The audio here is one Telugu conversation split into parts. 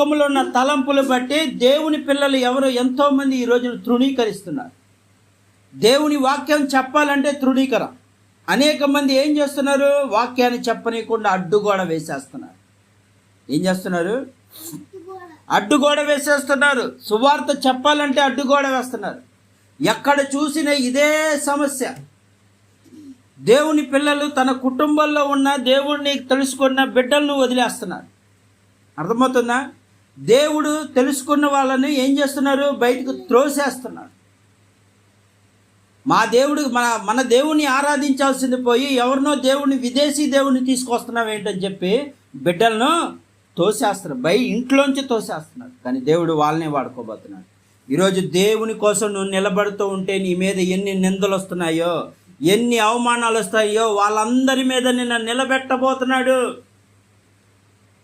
లోకములో ఉన్న తలంపులు బట్టి దేవుని పిల్లలు ఎవరు ఎంతో మంది ఈ రోజున తృణీకరిస్తున్నారు. దేవుని వాక్యం చెప్పాలంటే తృణీకరం. అనేక మంది ఏం చేస్తున్నారు? వాక్యాన్ని చెప్పనీయకుండా అడ్డుగోడ వేసేస్తున్నారు. ఏం చేస్తున్నారు? అడ్డుగోడ వేసేస్తున్నారు. సువార్త చెప్పాలంటే అడ్డుగోడ వేస్తున్నారు. ఎక్కడ చూసినా ఇదే సమస్య. దేవుని పిల్లలు తన కుటుంబంలో ఉన్న దేవుడిని తెలుసుకున్న బిడ్డలను వదిలేస్తున్నారు. అర్థమవుతుందా? దేవుడు తెలుసుకున్న వాళ్ళని ఏం చేస్తున్నారు? బయటకు త్రోసేస్తున్నాడు మా దేవుడు మన మన దేవుని ఆరాధించాల్సింది పోయి ఎవరినో దేవుని విదేశీ దేవుని తీసుకొస్తున్నాం ఏంటని చెప్పి బిడ్డలను తోసేస్తున్నారు బయ ఇంట్లోంచి తోసేస్తున్నారు కానీ దేవుడు వాళ్ళనే వాడుకోబోతున్నాడు. ఈరోజు దేవుని కోసం నువ్వు నిలబడుతూ ఉంటే నీ మీద ఎన్ని నిందలు వస్తున్నాయో ఎన్ని అవమానాలు వస్తాయో వాళ్ళందరి మీద నిన్న నిలబెట్టబోతున్నాడు.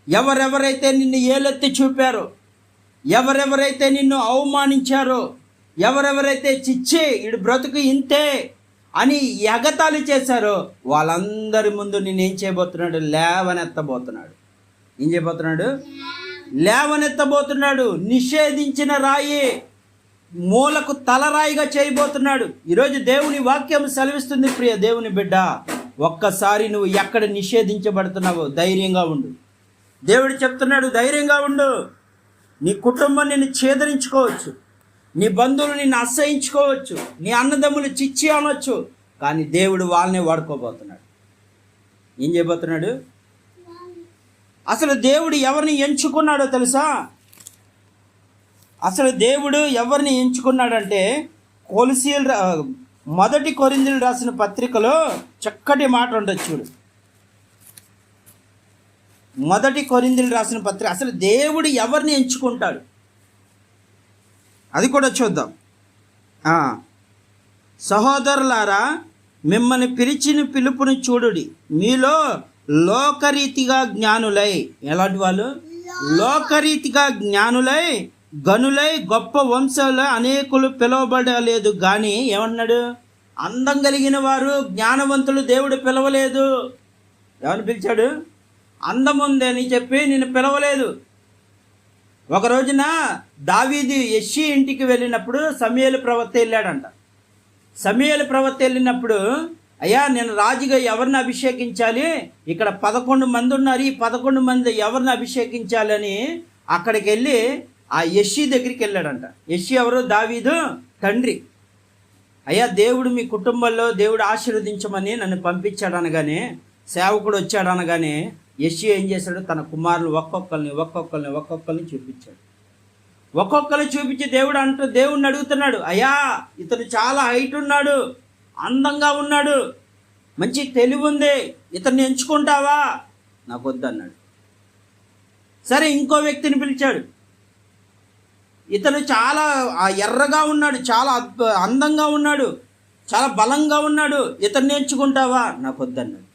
ఎవరెవరైతే నిన్ను ఏలెత్తి చూపారో ఎవరెవరైతే నిన్ను అవమానించారో ఎవరెవరైతే చిచ్చే ఇడు బ్రతుకు ఇంతే అని ఎగతాళి చేశారో వాళ్ళందరి ముందు నేనేం చేయబోతున్నాడు? లేవనెత్తబోతున్నాడు. ఏం చేయబోతున్నాడు? లేవనెత్తబోతున్నాడు. నిషేధించిన రాయి మూలకు తలరాయిగా చేయబోతున్నాడు. ఈరోజు దేవుని వాక్యం సెలవిస్తుంది ప్రియ దేవుని బిడ్డ. ఒక్కసారి నువ్వు ఎక్కడ నిషేధించబడుతున్నావో ధైర్యంగా ఉండు. దేవుడు చెప్తున్నాడు ధైర్యంగా ఉండు. నీ కుటుంబం నిన్ను ఛేదరించుకోవచ్చు నీ బంధువులు నిన్ను అసహించుకోవచ్చు. నీ అన్నదమ్ములు చిచ్చి అనొచ్చు. కానీ దేవుడు వాళ్ళనే వాడుకోబోతున్నాడు. ఏం చేయబోతున్నాడు? అసలు దేవుడు ఎవరిని ఎంచుకున్నాడో తెలుసా? అసలు దేవుడు ఎవరిని ఎంచుకున్నాడంటే కొలిసీలు రా- మొదటి కొరిందులు రాసిన పత్రికలో చక్కటి మాట ఉండొచ్చు చూడు. మొదటి కొరిందులు రాసిన పత్రిక. అసలు దేవుడు ఎవరిని ఎంచుకుంటాడు? అది కూడా చూద్దాం. సహోదరులారా మిమ్మల్ని పిలిచిన పిలుపుని చూడుడి. మీలో లోకరీతిగా జ్ఞానులై ఎలాంటి వాళ్ళు? లోకరీతిగా జ్ఞానులై గనులై గొప్ప వంశాలు అనేకులు పిలువబడలేదు. కానీ ఏమన్నాడు అందం కలిగిన వారు జ్ఞానవంతులు దేవుడు పిలవలేదు. ఎవరిని పిలిచాడు? అందముందని చెప్పి నేను పిలవలేదు. ఒక రోజున దావీది యశ్షి ఇంటికి వెళ్ళినప్పుడు సమయలు ప్రవక్త వెళ్ళాడంట. సమయలు ప్రవక్త వెళ్ళినప్పుడు అయ్యా నేను రాజుగా ఎవరిని అభిషేకించాలి? ఇక్కడ పదకొండు మంది ఉన్నారు ఈ పదకొండు మంది ఎవరిని అభిషేకించాలని అక్కడికి వెళ్ళి ఆ యశ్షి దగ్గరికి వెళ్ళాడంట. యశ్షి ఎవరు? దావీదు తండ్రి. అయ్యా దేవుడు మీ కుటుంబంలో దేవుడు ఆశీర్వదించమని నన్ను పంపించాడు అనగానే సేవకుడు వచ్చాడు అనగానే యశ్వి ఏం చేశాడు? తన కుమారులు ఒక్కొక్కరిని ఒక్కొక్కరిని ఒక్కొక్కరిని చూపించాడు. ఒక్కొక్కరిని చూపించి దేవుడు అంటూ దేవుడిని అడుగుతున్నాడు అయ్యా ఇతను చాలా హైట్ ఉన్నాడు అందంగా ఉన్నాడు మంచి తెలివి ఉంది ఇతన్ని ఎంచుకుంటావా? నాకు వద్దన్నాడు సరే ఇంకో వ్యక్తిని పిలిచాడు. ఇతను చాలా ఎర్రగా ఉన్నాడు చాలా అద్భు- అందంగా ఉన్నాడు చాలా బలంగా ఉన్నాడు ఇతన్ని ఎంచుకుంటావా? నాకు వద్దన్నాడు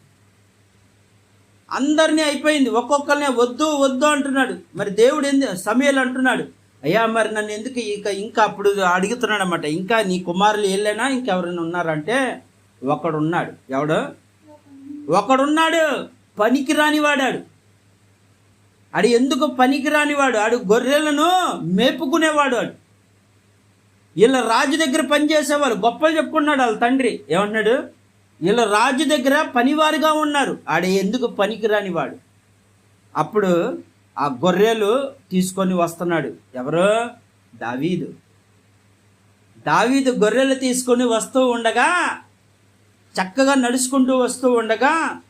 అందరినీ అయిపోయింది. ఒక్కొక్కరినే వద్దు వద్దు అంటున్నాడు. మరి దేవుడు ఎందు సమయాలు అంటున్నాడు. అయ్యా మరి నన్ను ఎందుకు ఇక ఇంకా అప్పుడు అడుగుతున్నాడు అనమాట ఇంకా నీ కుమారులు వెళ్ళైనా ఇంకెవరైనా ఉన్నారంటే ఒకడున్నాడు. ఎవడు? ఒకడున్నాడు. పనికి రానివాడాడు ఆడు ఎందుకు పనికి రానివాడు ఆడు గొర్రెలను మేపుకునేవాడు ఆడు. వీళ్ళ రాజు దగ్గర పనిచేసేవారు గొప్పలు చెప్పుకున్నాడు వాళ్ళ తండ్రి. ఏమన్నాడు వీళ్ళ రాజు దగ్గర పనివారుగా ఉన్నారు. ఆడ ఎందుకు పనికిరాని వాడు? అప్పుడు ఆ గొర్రెలు తీసుకొని వస్తున్నాడు. ఎవరు? దావీదు. దావీదు గొర్రెలు తీసుకొని వస్తూ ఉండగా చక్కగా నడుచుకుంటూ వస్తూ ఉండగా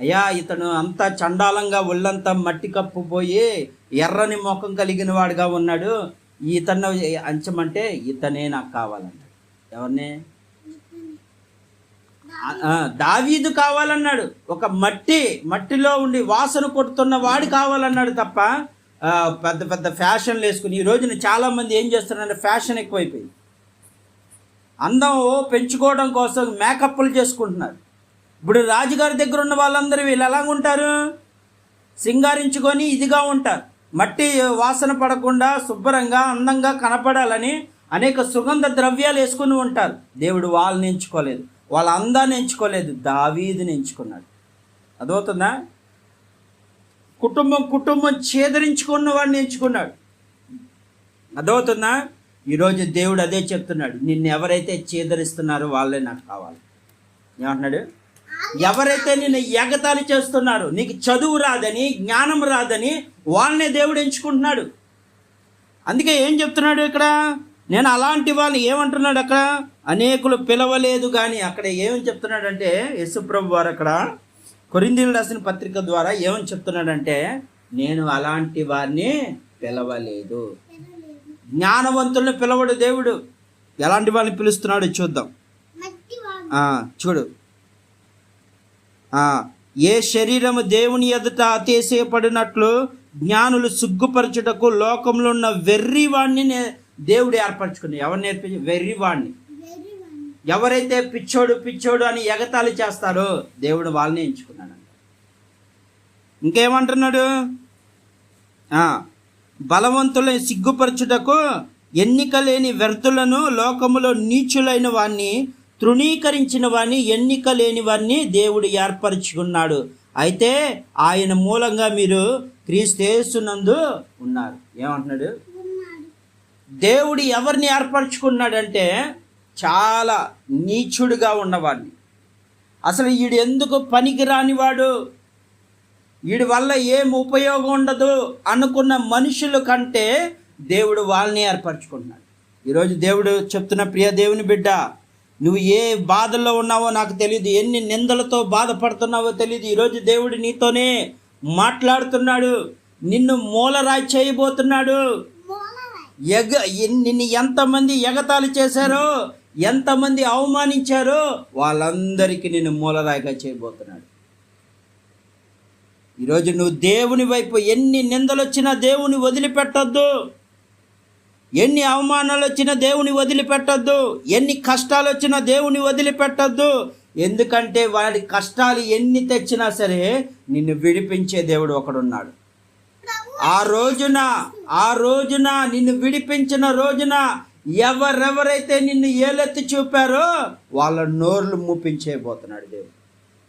అయ్యా ఇతను అంతా చండాలంగా ఒళ్ళంతా మట్టి కప్పుపోయి ఎర్రని ముఖం కలిగిన వాడుగా ఉన్నాడు. ఇతను అంచమంటే ఇతనే నాకు కావాలన్నాడు ఎవరిని? దావీదు కావాలన్నాడు. ఒక మట్టి మట్టిలో ఉండి వాసన కొడుతున్న వాడు కావాలన్నాడు తప్ప పెద్ద పెద్ద ఫ్యాషన్లు వేసుకుని ఈ రోజున చాలామంది ఏం చేస్తున్నారంటే ఫ్యాషన్ ఎక్కువైపోయింది. అందం పెంచుకోవడం కోసం మేకప్లు చేసుకుంటున్నారు. ఇప్పుడు రాజుగారి దగ్గర ఉన్న వాళ్ళందరూ వీళ్ళు ఎలా ఉంటారు? సింగారించుకొని ఇదిగా ఉంటారు. మట్టి వాసన పడకుండా శుభ్రంగా అందంగా కనపడాలని అనేక సుగంధ ద్రవ్యాలు వేసుకుని ఉంటారు. దేవుడు వాళ్ళని ఎంచుకోలేదు. వాళ్ళ అందాన్ని ఎంచుకోలేదు దావీదిని ఎంచుకున్నాడు. అదవుతుందా కుటుంబం కుటుంబం ఛేదరించుకున్న వాడిని ఎంచుకున్నాడు. అదవుతుందా ఈరోజు దేవుడు అదే చెప్తున్నాడు నిన్ను ఎవరైతే ఛేదరిస్తున్నారో వాళ్ళే నాకు కావాలి. ఏమంటున్నాడు? ఎవరైతే నిన్ను ఎగతాళి చేస్తున్నారో నీకు చదువు రాదని జ్ఞానం రాదని వాళ్ళనే దేవుడు ఎంచుకుంటున్నాడు. అందుకే ఏం చెప్తున్నాడు ఇక్కడ? నేను అలాంటి వాళ్ళని ఏమంటున్నాడు అక్కడ? అనేకులు పిలవలేదు కానీ అక్కడ ఏమని చెప్తున్నాడంటే యశుప్రభు వారు అక్కడ కొరిందీలు రాసిన పత్రిక ద్వారా ఏమని చెప్తున్నాడంటే నేను అలాంటి వారిని పిలవలేదు. జ్ఞానవంతుల్ని పిలవడు దేవుడు. ఎలాంటి వాళ్ళని పిలుస్తున్నాడో చూద్దాం. చూడు. ఏ శరీరము దేవుని ఎదుట అతిశయపడినట్లు జ్ఞానులు సిగ్గుపరచుటకు లోకంలో ఉన్న వెర్రివాణ్ణి నే- దేవుడు ఏర్పరచుకుని ఎవరు నేర్పించి వెర్రివాణ్ణి. ఎవరైతే పిచ్చోడు పిచ్చోడు అని ఎగతాళి చేస్తారో దేవుడు వాళ్ళని ఎంచుకున్నాడు ఇంకేమంటున్నాడు? బలవంతులను సిగ్గుపరచుటకు ఎన్నిక లేని వ్యర్థులను లోకములో నీచులైన వాణ్ణి తృణీకరించిన వాణ్ణి ఎన్నిక లేని వారిని దేవుడు ఏర్పరచుకున్నాడు. అయితే ఆయన మూలంగా మీరు క్రీస్తేసునందు ఉన్నారు. ఏమంటున్నాడు? దేవుడు ఎవరిని ఏర్పరచుకున్నాడంటే చాలా నీచుడుగా ఉన్నవాడిని. అసలు వీడు ఎందుకు పనికి రానివాడు వీడి వల్ల ఏం ఉపయోగం ఉండదు అనుకున్న మనుషుల కంటే దేవుడు వాళ్ళని ఏర్పరచుకున్నాడు ఈరోజు దేవుడు చెప్తున్న ప్రియ దేవుని బిడ్డ నువ్వు ఏ బాధల్లో ఉన్నావో నాకు తెలియదు ఎన్ని నిందలతో బాధపడుతున్నావో తెలియదు ఈరోజు దేవుడు నీతోనే మాట్లాడుతున్నాడు నిన్ను మూలరాయి చేయబోతున్నాడు. ఎగ నిన్ను ఎంతమంది ఎగతాళి చేశారో ఎంతమంది అవమానించారో వాళ్ళందరికీ నిన్ను మూలరాయిగా చేయబోతున్నాడు. ఈరోజు నువ్వు దేవుని వైపు ఎన్ని నిందలు వచ్చినా దేవుని వదిలిపెట్టొద్దు. ఎన్ని అవమానాలు వచ్చినా దేవుని వదిలిపెట్టొద్దు. ఎన్ని కష్టాలు వచ్చినా దేవుని వదిలిపెట్టొద్దు. ఎందుకంటే వాడి కష్టాలు ఎన్ని తెచ్చినా సరే నిన్ను విడిపించే దేవుడు ఒకడున్నాడు. ఆ రోజున ఆ రోజున నిన్ను విడిపించిన రోజున ఎవరెవరైతే నిన్ను ఏలెత్తి చూపారో వాళ్ళ నోర్లు మూపించేయబోతున్నాడు దేవుడు.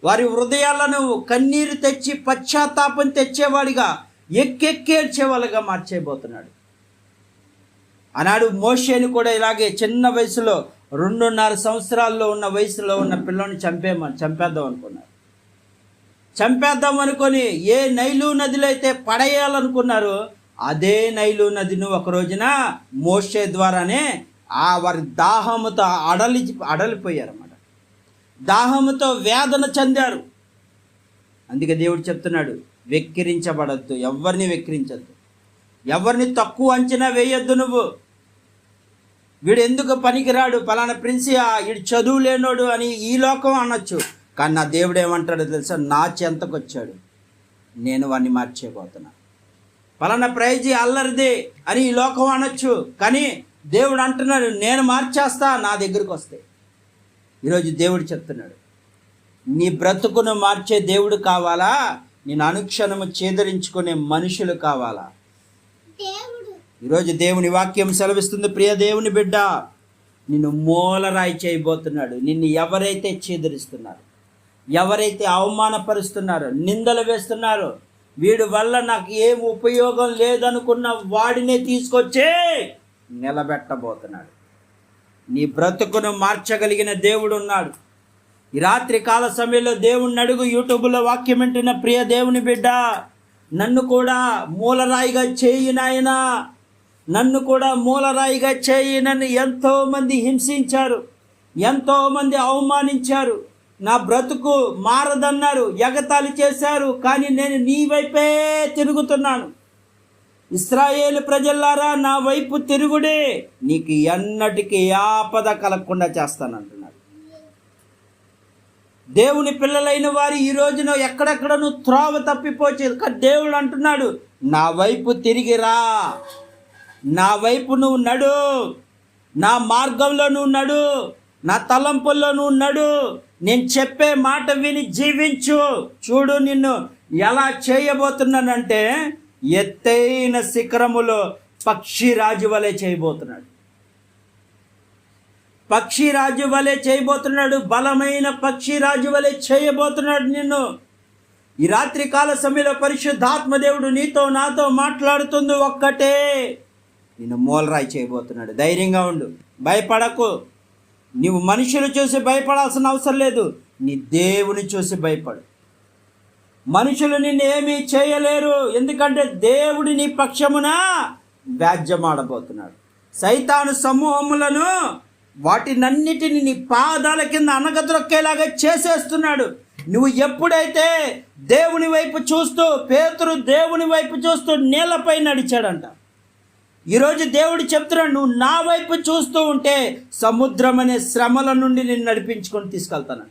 వారి హృదయాలను కన్నీరు తెచ్చి పశ్చాత్తాపం తెచ్చేవాడిగా ఎక్కెక్కేడ్చేవాళ్ళుగా మార్చేయబోతున్నాడు. ఆనాడు మోషేని కూడా ఇలాగే చిన్న వయసులో రెండున్నర సంవత్సరాల్లో ఉన్న వయసులో ఉన్న పిల్లని చంపేమ చంపేద్దాం అనుకున్నారు. చంపేద్దాం అనుకొని ఏ నైలు నదిలో అయితే పడేయాలనుకున్నారో అదే నైలు నదిని ఒక రోజున మోషే ద్వారానే ఆ వారి దాహముతో అడలి అడలిపోయారన్నమాట. దాహముతో వేదన చెందారు. అందుకే దేవుడు చెప్తున్నాడు వెక్కిరించబడద్దు ఎవరిని వెక్కిరించద్దు. ఎవరిని తక్కువ అంచనా వేయొద్దు నువ్వు. వీడు ఎందుకు పనికిరాడు? పలానా ప్రిన్సి వీడు చదువు లేనోడు అని ఈ లోకం అనొచ్చు. కానీ నా దేవుడు ఏమంటాడో తెలుసా? నా చెంతకు వచ్చాడు నేను వాడిని మార్చేయబోతున్నా. పలానా ప్రైజీ అల్లరిది అని ఈ లోకం అనొచ్చు కానీ దేవుడు అంటున్నాడు నేను మార్చేస్తా నా దగ్గరికి వస్తే. ఈరోజు దేవుడు చెప్తున్నాడు నీ బ్రతుకును మార్చే దేవుడు కావాలా? నేను అనుక్షణము చేదరించుకునే మనుషులు కావాలా? ఈరోజు దేవుని వాక్యం సెలవిస్తుంది ప్రియ దేవుని బిడ్డ నిన్ను మూలరాయి చేయబోతున్నాడు. నిన్ను ఎవరైతే చేదరిస్తున్నారో ఎవరైతే అవమానపరుస్తున్నారో నిందలు వేస్తున్నారో వీడి వల్ల నాకు ఏం ఉపయోగం లేదనుకున్న వాడినే తీసుకొచ్చే నిలబెట్టబోతున్నాడు. నీ బ్రతుకును మార్చగలిగిన దేవుడు ఉన్నాడు. ఈ రాత్రి కాల సమయంలో దేవుణ్ణి అడుగు యూట్యూబ్లో వాక్యం వింటున్న ప్రియ దేవుని బిడ్డ నన్ను కూడా మూలరాయిగా చేయి నాయనా. నన్ను కూడా మూలరాయిగా చేయి నన్ను ఎంతోమంది హింసించారు ఎంతోమంది అవమానించారు. నా బ్రతుకు మారదన్నారు ఎగతాళి చేశారు కానీ నేను నీ వైపే తిరుగుతున్నాను. ఇస్రాయేలు ప్రజల్లారా నా వైపు తిరుగుడే నీకు ఎన్నటికీ ఆపద కలగకుండా చేస్తానంటున్నాడు దేవుని పిల్లలైన వారు ఈ రోజున ఎక్కడెక్కడ నువ్వు త్రోవ తప్పిపోచేది కానీ దేవుడు అంటున్నాడు నా వైపు తిరిగిరా నా వైపు నువ్వు నడు. నా మార్గంలో నువ్వు నడు. నా తలంపుల్లో నువ్వు నడు. నేను చెప్పే మాట విని జీవించు. చూడు నిన్ను ఎలా చేయబోతున్నానంటే ఎత్తైన శిఖరములో పక్షి రాజు వలె చేయబోతున్నాడు. పక్షి రాజు వలె చేయబోతున్నాడు బలమైన పక్షి రాజు వలె చేయబోతున్నాడు నిన్ను. ఈ రాత్రి కాల సమయంలో పరిశుద్ధాత్మ దేవుడు నీతో నాతో మాట్లాడుతుంది ఒక్కటే. నిన్ను మూలరాయి చేయబోతున్నాడు. ధైర్యంగా ఉండు. భయపడకు. నీవు మనుషులు చూసి భయపడాల్సిన అవసరం లేదు. నీ దేవుని చూసి భయపడు. మనుషులు నిన్ను ఏమీ చేయలేరు. ఎందుకంటే దేవుడి నీ పక్షమున వ్యాజ్యమాడబోతున్నాడు. సైతాను సమూహములను వాటినన్నిటిని నీ పాదాల కింద అనగద్రొక్కేలాగా చేసేస్తున్నాడు. నువ్వు ఎప్పుడైతే దేవుని వైపు చూస్తూ పేతురు దేవుని వైపు చూస్తూ నీళ్ళపై నడిచాడంట ఈరోజు దేవుడు చెప్తున్నాడు నువ్వు నా వైపు చూస్తూ ఉంటే సముద్రం అనే శ్రమల నుండి నేను నడిపించుకొని తీసుకెళ్తాను.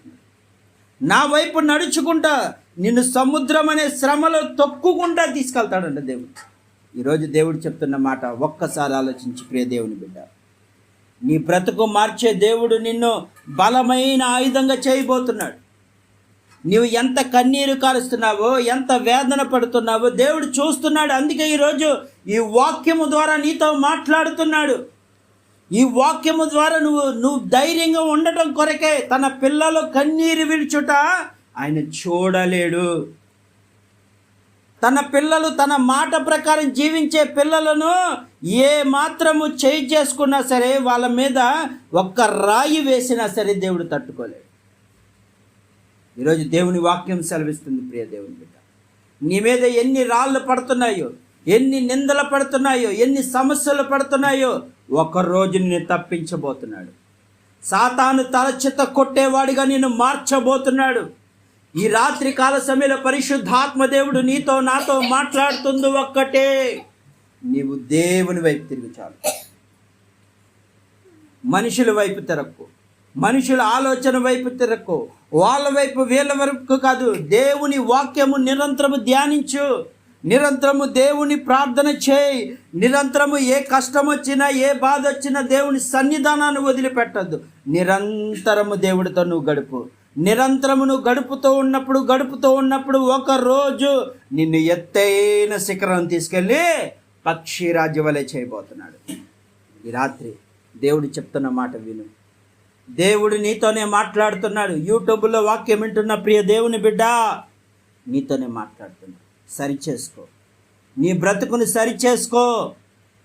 నా వైపు నడుచుకుంటా నిన్ను సముద్రం అనే శ్రమలో తొక్కుకుంటా తీసుకెళ్తాడంట దేవుడు. ఈరోజు దేవుడు చెప్తున్న మాట ఒక్కసారి ఆలోచించి ప్రియ దేవుని బిడ్డ నీ బ్రతుకు మార్చే దేవుడు నిన్ను బలమైన ఆయుధంగా చేయబోతున్నాడు. నువ్వు ఎంత కన్నీరు కారుస్తున్నావో ఎంత వేదన పడుతున్నావో దేవుడు చూస్తున్నాడు. అందుకే ఈరోజు ఈ వాక్యము ద్వారా నీతో మాట్లాడుతున్నాడు. ఈ వాక్యము ద్వారా నువ్వు నువ్వు ధైర్యంగా ఉండటం కొరకే తన పిల్లలు కన్నీరు విడుచుట ఆయన చూడలేడు. తన పిల్లలు తన మాట ప్రకారం జీవించే పిల్లలను ఏ మాత్రము చేయి చేసుకున్నా సరే వాళ్ళ మీద ఒక్క రాయి వేసినా సరే దేవుడు తట్టుకోలేడు. ఈరోజు దేవుని వాక్యం సెలవిస్తుంది ప్రియ దేవుని బిడ్డ. నీ మీద ఎన్ని రాళ్ళు పడుతున్నాయో ఎన్ని నిందలు పడుతున్నాయో ఎన్ని సమస్యలు పడుతున్నాయో ఒకరోజు నిన్ను తప్పించబోతున్నాడు. సాతాను తలచిత కొట్టేవాడిగా నిన్ను మార్చబోతున్నాడు. ఈ రాత్రి కాల సమయంలో పరిశుద్ధాత్మదేవుడు నీతో నాతో మాట్లాడుతుంది ఒక్కటే. నీవు దేవుని వైపు తిరిగి చాలు. మనుషుల వైపు తిరక్కు. మనుషుల ఆలోచన వైపు తిరక్కు వాళ్ళ వైపు వీళ్ళ వరకు కాదు దేవుని వాక్యము నిరంతరము ధ్యానించు. నిరంతరము దేవుని ప్రార్థన చేయి. నిరంతరము ఏ కష్టం వచ్చినా ఏ బాధ వచ్చినా దేవుని సన్నిధానాన్ని వదిలిపెట్టద్దు. నిరంతరము దేవుడితో నువ్వు గడుపు. నిరంతరము నువ్వు గడుపుతూ ఉన్నప్పుడు గడుపుతూ ఉన్నప్పుడు ఒక రోజు నిన్ను ఎత్తైన శిఖరం తీసుకెళ్ళి పక్షి రాజ్యవలే చేయబోతున్నాడు. ఈ రాత్రి దేవుడు చెప్తున్న మాట విను. దేవుడు నీతోనే మాట్లాడుతున్నాడు. యూట్యూబ్లో వాక్యం వింటున్న ప్రియ దేవుని బిడ్డ నీతోనే మాట్లాడుతున్నాడు. సరి చేసుకో నీ బ్రతుకుని సరి చేసుకో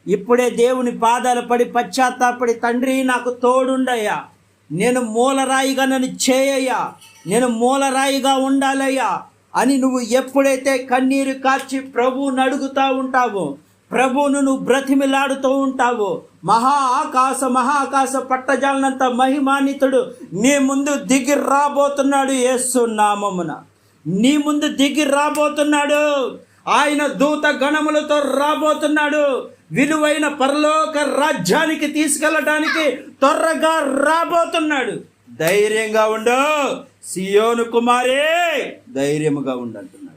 ఇప్పుడే దేవుని పాదాలు పడి పశ్చాత్తాపడి తండ్రి నాకు తోడుండయ్యా. నేను మూలరాయిగా నన్ను చేయయ్యా. నేను మూలరాయిగా ఉండాలయ్యా అని నువ్వు ఎప్పుడైతే కన్నీరు కార్చి ప్రభువుని అడుగుతా ఉంటావో ప్రభువును నువ్వు బ్రతిమిలాడుతూ ఉంటావు. మహా ఆకాశ మహాకాశ పట్టజాలనంత మహిమానితుడు నీ ముందు దిగి రాబోతున్నాడు యేసు నామమున. నీ ముందు దిగి రాబోతున్నాడు. ఆయన దూత గణములతో రాబోతున్నాడు. విలువైన పరలోక రాజ్యానికి తీసుకెళ్ళడానికి త్వరగా రాబోతున్నాడు. ధైర్యంగా ఉండు. సియోను కుమారే ధైర్యముగా ఉండంటున్నాడు.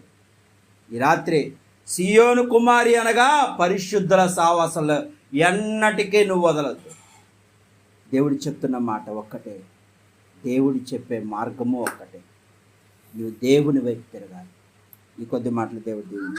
ఈ రాత్రి సియోను కుమారి అనగా పరిశుద్ధుల సావాసంలో ఎన్నటికీ నువ్వు వదలద్దు. దేవుడు చెప్తున్న మాట ఒక్కటే. దేవుడు చెప్పే మార్గము ఒక్కటే. నువ్వు దేవుని వైపు తిరగాలి. ఈ కొద్ది మాటలు దేవుడు దేవుని